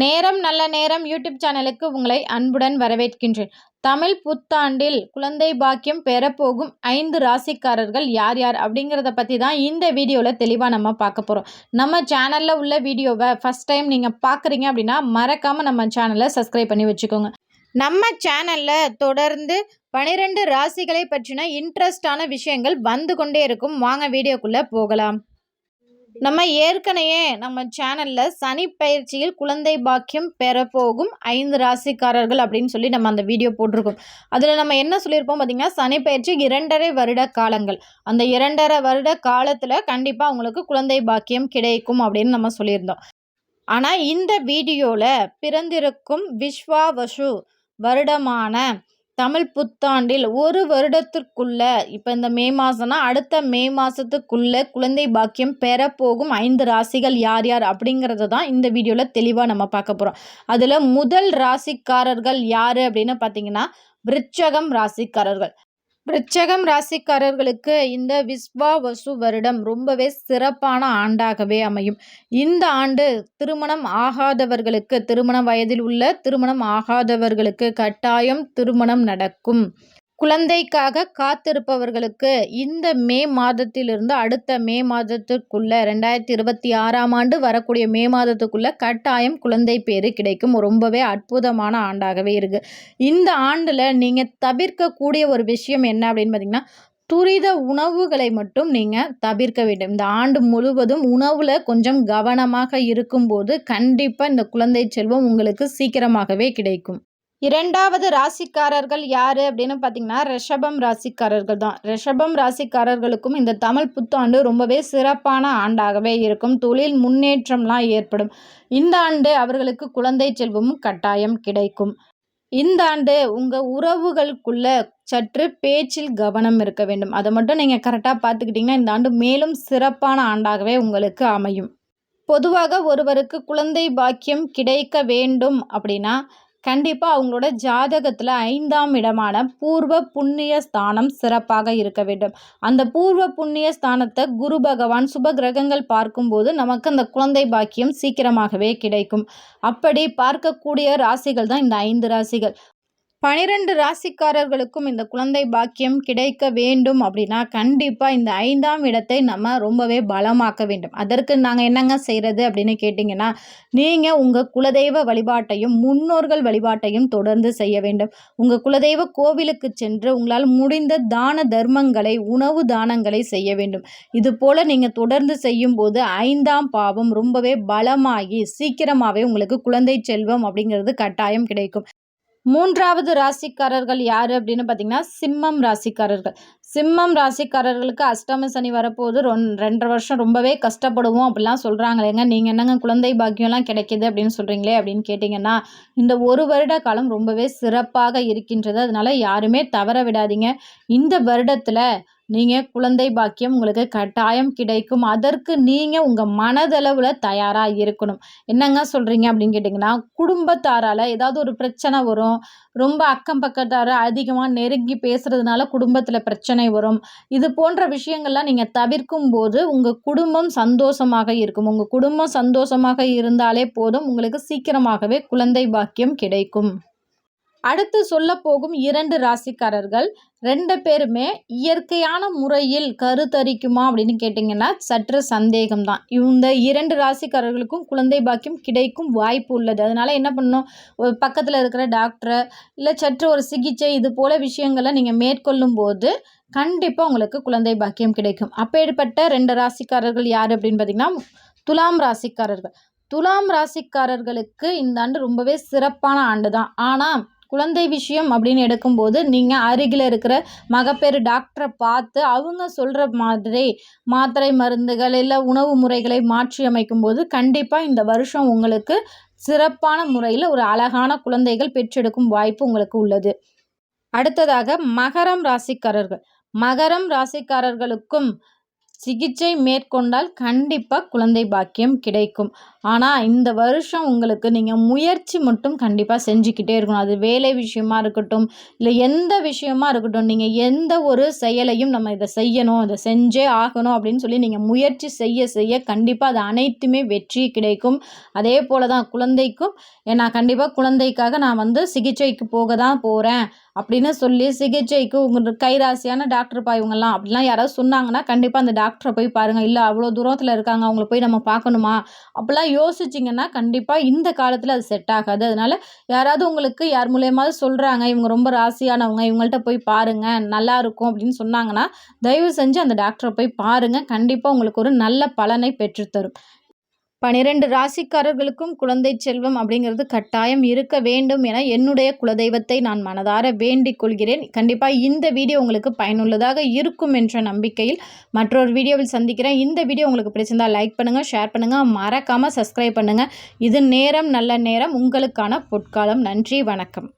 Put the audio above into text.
நேரம் நல்ல நேரம் யூடியூப் சேனலுக்கு உங்களை அன்புடன் வரவேற்கின்றேன். தமிழ் புத்தாண்டில் குழந்தை பாக்கியம் பெறப்போகும் ஐந்து ராசிக்காரர்கள் யார் யார் அப்படிங்கிறத பற்றி தான் இந்த வீடியோவில் தெளிவாக நம்ம பார்க்க போகிறோம் நம்ம சேனலில் உள்ள வீடியோவை ஃபஸ்ட் டைம் நீங்கள் பார்க்குறீங்க அப்படின்னா மறக்காமல் நம்ம சேனலை சப்ஸ்கிரைப் பண்ணி வச்சுக்கோங்க. நம்ம சேனலில் தொடர்ந்து பனிரெண்டு ராசிகளை பற்றின இன்ட்ரெஸ்டான விஷயங்கள் வந்து கொண்டே இருக்கும். வாங்க வீடியோக்குள்ளே போகலாம். நம்ம ஏற்கனவே நம்ம சேனலில் சனி பயிற்சியில் குழந்தை பாக்கியம் பெறப்போகும் ஐந்து ராசிக்காரர்கள் அப்படின்னு சொல்லி நம்ம அந்த வீடியோ போட்டிருக்கோம். அதில் நம்ம என்ன சொல்லியிருப்போம் பார்த்திங்கன்னா சனி பயிற்சி இரண்டரை வருட காலங்கள். அந்த இரண்டரை வருட காலத்தில் கண்டிப்பாக அவங்களுக்கு குழந்தை பாக்கியம் கிடைக்கும் அப்படின்னு நம்ம சொல்லியிருந்தோம். ஆனால் இந்த வீடியோவில் பிறந்திருக்கும் விஸ்வாவசு வருடமான தமிழ் புத்தாண்டில் ஒரு வருடத்திற்குள்ள இப்போ இந்த மே மாதம்னா அடுத்த மே மாதத்துக்குள்ளே குழந்தை பாக்கியம் பெறப்போகும் ஐந்து ராசிகள் யார் யார் அப்படிங்கிறத தான் இந்த வீடியோவில் தெளிவாக நம்ம பார்க்க போகிறோம் அதில் முதல் ராசிக்காரர்கள் யார் அப்படின்னு பார்த்தீங்கன்னா விருச்சகம் ராசிக்காரர்கள். விருச்சகம் ராசிக்காரர்களுக்கு இந்த விஸ்வா வசு வருடம் ரொம்பவே சிறப்பான ஆண்டாகவே அமையும். இந்த ஆண்டு திருமணம் ஆகாதவர்களுக்கு திருமண வயதில் உள்ள திருமணம் ஆகாதவர்களுக்கு கட்டாயம் திருமணம் நடக்கும். குழந்தைக்காக காத்திருப்பவர்களுக்கு இந்த மே மாதத்திலிருந்து அடுத்த மே மாதத்துக்குள்ள ரெண்டாயிரத்தி இருபத்தி ஆறாம் ஆண்டு வரக்கூடிய மே மாதத்துக்குள்ள கட்டாயம் குழந்தை பேரு கிடைக்கும். ரொம்பவே அற்புதமான ஆண்டாகவே இருக்கு. இந்த ஆண்டில் நீங்கள் தவிர்க்கக்கூடிய ஒரு விஷயம் என்ன அப்படின்னு பார்த்தீங்கன்னா துரித உணவுகளை மட்டும் நீங்கள் தவிர்க்க வேண்டும். இந்த ஆண்டு முழுவதும் உணவில் கொஞ்சம் கவனமாக இருக்கும்போது கண்டிப்பாக இந்த குழந்தை செல்வம் உங்களுக்கு சீக்கிரமாகவே கிடைக்கும். இரண்டாவது ராசிக்காரர்கள் யார் அப்படின்னு பார்த்தீங்கன்னா ரிஷபம் ராசிக்காரர்கள் தான். ரிஷபம் ராசிக்காரர்களுக்கும் இந்த தமிழ் புத்தாண்டு ரொம்பவே சிறப்பான ஆண்டாகவே இருக்கும். தொழில் முன்னேற்றம்லாம் ஏற்படும். இந்த ஆண்டு அவர்களுக்கு குழந்தை செல்வமும் கட்டாயம் கிடைக்கும். இந்த ஆண்டு உங்கள் உறவுகளுக்குள்ள சற்று பேச்சில் கவனம் இருக்க வேண்டும். அதை மட்டும் நீங்கள் கரெக்டாக பார்த்துக்கிட்டிங்கன்னா இந்த ஆண்டு மேலும் சிறப்பான ஆண்டாகவே உங்களுக்கு அமையும். பொதுவாக ஒருவருக்கு குழந்தை பாக்கியம் கிடைக்க வேண்டும் அப்படின்னா கண்டிப்பாக அவங்களோட ஜாதகத்தில் ஐந்தாம் இடமான பூர்வ புண்ணிய ஸ்தானம் சிறப்பாக இருக்க வேண்டும். அந்த பூர்வ புண்ணிய ஸ்தானத்தை குரு பகவான் சுப கிரகங்கள் பார்க்கும்போது நமக்கு அந்த குழந்தை பாக்கியம் சீக்கிரமாகவே கிடைக்கும். அப்படி பார்க்கக்கூடிய ராசிகள் தான் இந்த ஐந்து ராசிகள். பனிரெண்டு ராசிக்காரர்களுக்கும் இந்த குழந்தை பாக்கியம் கிடைக்க வேண்டும் அப்படின்னா கண்டிப்பாக இந்த ஐந்தாம் இடத்தை நம்ம ரொம்பவே பலமாக்க வேண்டும். அதற்கு நாங்கள் என்னங்க செய்கிறது அப்படின்னு கேட்டிங்கன்னா நீங்கள் உங்கள் குலதெய்வ வழிபாட்டையும் முன்னோர்கள் வழிபாட்டையும் தொடர்ந்து செய்ய வேண்டும். உங்கள் குலதெய்வ கோவிலுக்கு சென்று உங்களால் முடிந்த தான தர்மங்களை உணவு தானங்களை செய்ய வேண்டும். இது போல் நீங்கள் தொடர்ந்து செய்யும்போது ஐந்தாம் பாவம் ரொம்பவே பலமாகி சீக்கிரமாகவே உங்களுக்கு குழந்தை செல்வம் அப்படிங்கிறது கட்டாயம் கிடைக்கும். மூன்றாவது ராசிக்காரர்கள் யார் அப்படின்னு பார்த்தீங்கன்னா சிம்மம் ராசிக்காரர்கள். சிம்மம் ராசிக்காரர்களுக்கு அஷ்டம சனி வரப்போது ரொன் ரெண்டரை வருஷம் ரொம்பவே கஷ்டப்படுவோம் அப்படிலாம் சொல்கிறாங்களேங்க நீங்கள் என்னங்க குழந்தை பாக்கியம்லாம் கிடைக்கிது அப்படின்னு சொல்கிறீங்களே அப்படின்னு கேட்டிங்கன்னா இந்த ஒரு வருட காலம் ரொம்பவே சிறப்பாக இருக்கின்றது. அதனால் யாருமே தவற விடாதீங்க. இந்த வருடத்தில் நீங்கள் குழந்தை பாக்கியம் உங்களுக்கு கட்டாயம் கிடைக்கும். அதற்கு நீங்கள் உங்கள் மனதளவில் தயாராக இருக்கணும். என்னங்க சொல்கிறீங்க அப்படின்னு கேட்டிங்கன்னா குடும்பத்தாரால் ஏதாவது ஒரு பிரச்சனை வரும். ரொம்ப அக்கம் பக்கத்தார அதிகமாக நெருங்கி பேசுகிறதுனால குடும்பத்தில் பிரச்சனை வரும். இது போன்ற விஷயங்கள்லாம் நீங்கள் தவிர்க்கும் போது உங்கள் குடும்பம் சந்தோஷமாக இருக்கும். உங்கள் குடும்பம் சந்தோஷமாக இருந்தாலே போதும். உங்களுக்கு சீக்கிரமாகவே குழந்தை பாக்கியம் கிடைக்கும். அடுத்து சொல்ல போகும் இரண்டு ராசிக்காரர்கள். ரெண்டு பேருமே இயற்கையான முறையில் கருத்தரிக்குமா அப்படின்னு கேட்டிங்கன்னா சற்று சந்தேகம்தான். இந்த இரண்டு ராசிக்காரர்களுக்கும் குழந்தை பாக்கியம் கிடைக்கும் வாய்ப்பு உள்ளது. அதனால் என்ன பண்ணணும்? பக்கத்தில் இருக்கிற டாக்டரை இல்லை சற்று ஒரு சிகிச்சை இது போல் விஷயங்களை நீங்கள் மேற்கொள்ளும் போது கண்டிப்பாக உங்களுக்கு குழந்தை பாக்கியம் கிடைக்கும். அப்பேற்பட்ட ரெண்டு ராசிக்காரர்கள் யார் அப்படின்னு பார்த்திங்கன்னா துலாம் ராசிக்காரர்கள். துலாம் ராசிக்காரர்களுக்கு இந்த ஆண்டு ரொம்பவே சிறப்பான ஆண்டு தான் ஆனால் குழந்தை விஷயம் அப்படின்னு எடுக்கும்போது நீங்கள் அருகில் இருக்கிற மகப்பேறு டாக்டரை பார்த்து அவங்க சொல்கிற மாதிரி மாத்திரை மருந்துகள் இல்லை உணவு முறைகளை மாற்றி அமைக்கும் போது கண்டிப்பாக இந்த வருஷம் உங்களுக்கு சிறப்பான முறையில் ஒரு அழகான குழந்தைகள் பெற்றெடுக்கும் வாய்ப்பு உங்களுக்கு உள்ளது. அடுத்ததாக மகரம் ராசிக்காரர்கள். மகரம் ராசிக்காரர்களுக்கும் சிகிச்சை மேற்கொண்டால் கண்டிப்பாக குழந்தை பாக்கியம் கிடைக்கும். ஆனால் இந்த வருஷம் உங்களுக்கு நீங்கள் முயற்சி மட்டும் கண்டிப்பாக செஞ்சுக்கிட்டே இருக்கணும். அது வேலை விஷயமா இருக்கட்டும் இல்லை எந்த விஷயமா இருக்கட்டும் நீங்கள் எந்த ஒரு செயலையும் நம்ம இதை செய்யணும் இதை செஞ்சே ஆகணும் அப்படின்னு சொல்லி நீங்கள் முயற்சி செய்ய செய்ய கண்டிப்பாக அது அனைத்துமே வெற்றி கிடைக்கும். அதே போல் தான் குழந்தைக்கும் நான் கண்டிப்பாக குழந்தைக்காக நான் வந்து சிகிச்சைக்கு போக தான் போகிறேன் அப்படின்னு சொல்லி சிகிச்சைக்கு உங்கள் கைராசியான டாக்டர் இவங்கெல்லாம் அப்படிலாம் யாராவது சொன்னாங்கன்னா கண்டிப்பாக அந்த டாக்டர் டாக்டரை போய் பாருங்கள் இல்லை அவ்வளோ தூரத்தில் இருக்காங்க. அவங்கள போய் நம்ம பார்க்கணுமா? அப்படிலாம் யோசிச்சிங்கன்னா கண்டிப்பாக இந்த காலத்தில் அது செட் ஆகாது. அதனால் யாராவது உங்களுக்கு யார் மூலியமாவது சொல்கிறாங்க இவங்க ரொம்ப ராசியானவங்க இவங்கள்ட்ட போய் பாருங்கள் நல்லா இருக்கும் அப்படின்னு சொன்னாங்கன்னா தயவு செஞ்சு அந்த டாக்டரை போய் பாருங்கள் கண்டிப்பாக உங்களுக்கு ஒரு நல்ல பலனை பெற்றுத்தரும். பனிரெண்டு ராசிக்காரர்களுக்கும் குழந்தை செல்வம் அப்படிங்கிறது கட்டாயம் இருக்க வேண்டும் என என்னுடைய குலதெய்வத்தை நான் மனதார வேண்டிக் கொள்கிறேன். கண்டிப்பாக இந்த வீடியோ உங்களுக்கு பயனுள்ளதாக இருக்கும் என்ற நம்பிக்கையில் மற்றொரு வீடியோவில் சந்திக்கிறேன். இந்த வீடியோ உங்களுக்கு பிடிச்சிருந்தால் லைக் பண்ணுங்கள் ஷேர் பண்ணுங்கள் மறக்காமல் சப்ஸ்கிரைப் பண்ணுங்கள் இது நேரம் நல்ல நேரம். உங்களுக்கான பொற்காலம். நன்றி வணக்கம்.